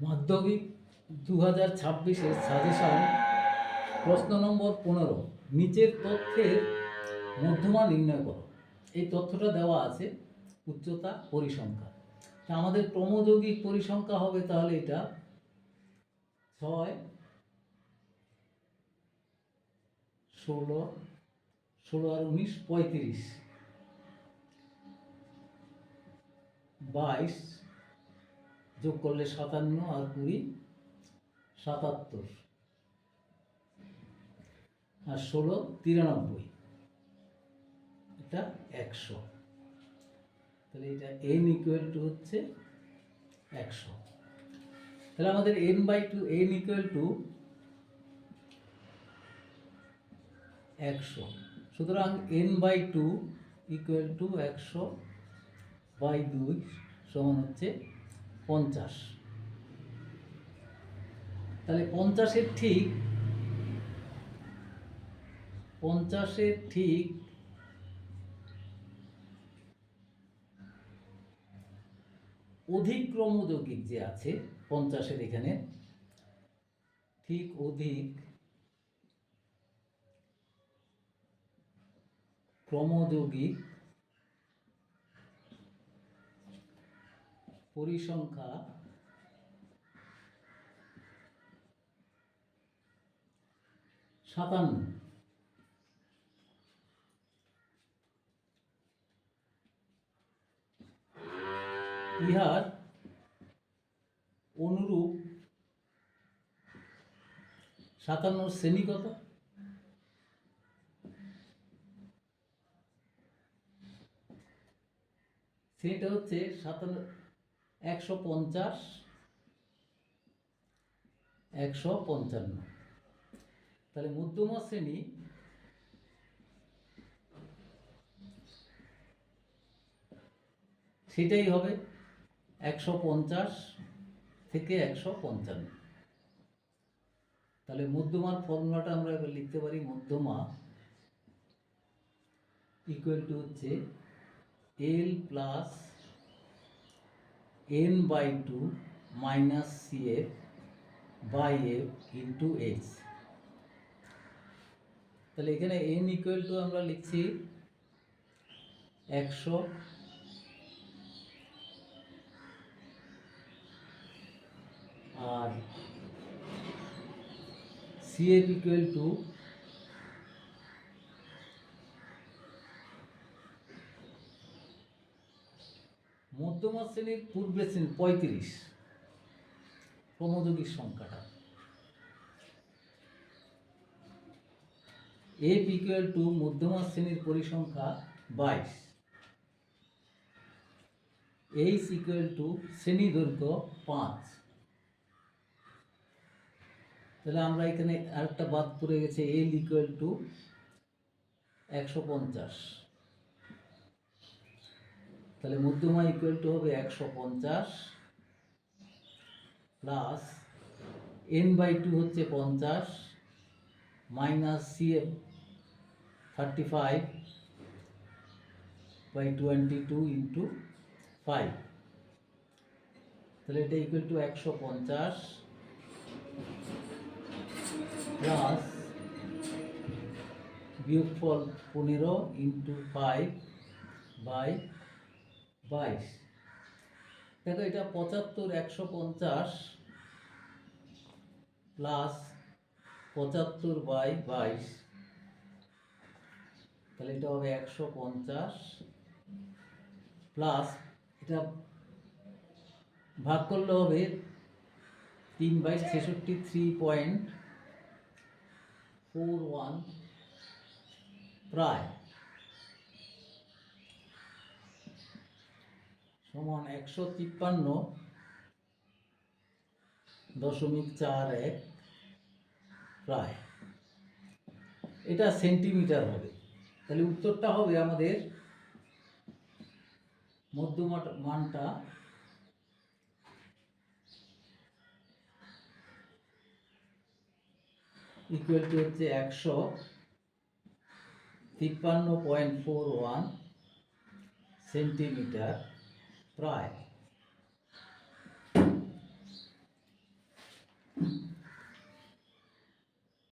মাধ্যমিক দু হাজার ছাব্বিশের সাজেশন, প্রশ্ন নম্বর পনেরো। নিচের তথ্যের মধ্যমা নির্ণয় করো। এই তথ্যটা দেওয়া আছে উচ্চতা পরিসংখ্যা। তা আমাদের ক্রমযৌগিক পরিসংখ্যা হবে তাহলে এটা ছয়, ষোলো ষোলো আর উনিশ, পঁয়ত্রিশ। বাইশ যোগ করলে সাতান্ন আর কুড়ি সাতাত্তর। আর ষোলো, তিরানব্বই। এটা একশো। তাহলে এটা এন ইকুয়াল টু হচ্ছে একশো। তাহলে আমাদের N by two N equal to একশো। সুতরাং N by two equal to একশো বাই দুই সমান হচ্ছে পঞ্চাশ। তাহলে পঞ্চাশের ঠিক পঞ্চাশের ঠিক অধিক ক্রমযৌগিক যে আছে, পঞ্চাশের এখানে, ঠিক অধিক ক্রমযৌগিক পরিসংখ্যা সাতান্ন। ইহার অনুরূপ সাতান্ন শ্রেণি কত? সেটা হচ্ছে সাতান্ন একশো পঞ্চাশ, একশো পঞ্চান্ন। তাহলে মধ্যমা শ্রেণি সেটাই হবে একশো পঞ্চাশ থেকে একশো পঞ্চান্ন। তাহলে মধ্যমার ফর্মুলাটা আমরা এবার লিখতে পারি মধ্যমা ইকুয়াল টু হচ্ছে L plus N by two minus C F by F into H তাহলে এখানে এন ইকুয়াল টু আমরা লিখছি একশো আর সি এফ ইকুয়াল টু মধ্যমা শ্রেণির পূর্বে শ্রেণি পঁয়ত্রিশ। ক্রমযৌগিক সংখ্যাটা। এফ ইকুয়াল টু মধ্যমা শ্রেণির পরিসংখ্যা বাইশ। এইচ ইকুয়াল টু শ্রেণি দৈর্ঘ্য পাঁচ। তাহলে আমরা এখানে আরেকটা বাদ পড়ে গেছে এল ইকুয়াল টু একশো পঞ্চাশ। তাহলে মধ্যমা ইকুয়াল টু হবে একশো পঞ্চাশ প্লাস এন বাই টু হচ্ছে পঞ্চাশ minus C F thirty five by twenty two into five তাহলে এটা ইকুয়াল টু একশো পঞ্চাশ প্লাস বিয়োগফল পনেরো ইন্টু ফাইভ বাই বাইশ। দেখো এটা পঁচাত্তর, একশো পঞ্চাশ প্লাস পঁচাত্তর বাই বাইশ। তাহলে এটা হবে একশো পঞ্চাশ প্লাস এটা ভাগ করলে হবে তিন বাইশ ছেষট্টি থ্রি পয়েন্ট ফোর ওয়ান প্রায়। সমান একশো তিপ্পান্ন দশমিক চার এক প্রায়। এটা সেন্টিমিটার হবে। তাহলে উত্তরটা হবে আমাদের মধ্যমা মানটা ইকুয়াল টু হচ্ছে একশো তিপ্পান্ন পয়েন্ট ফোর ওয়ান সেন্টিমিটার প্রায়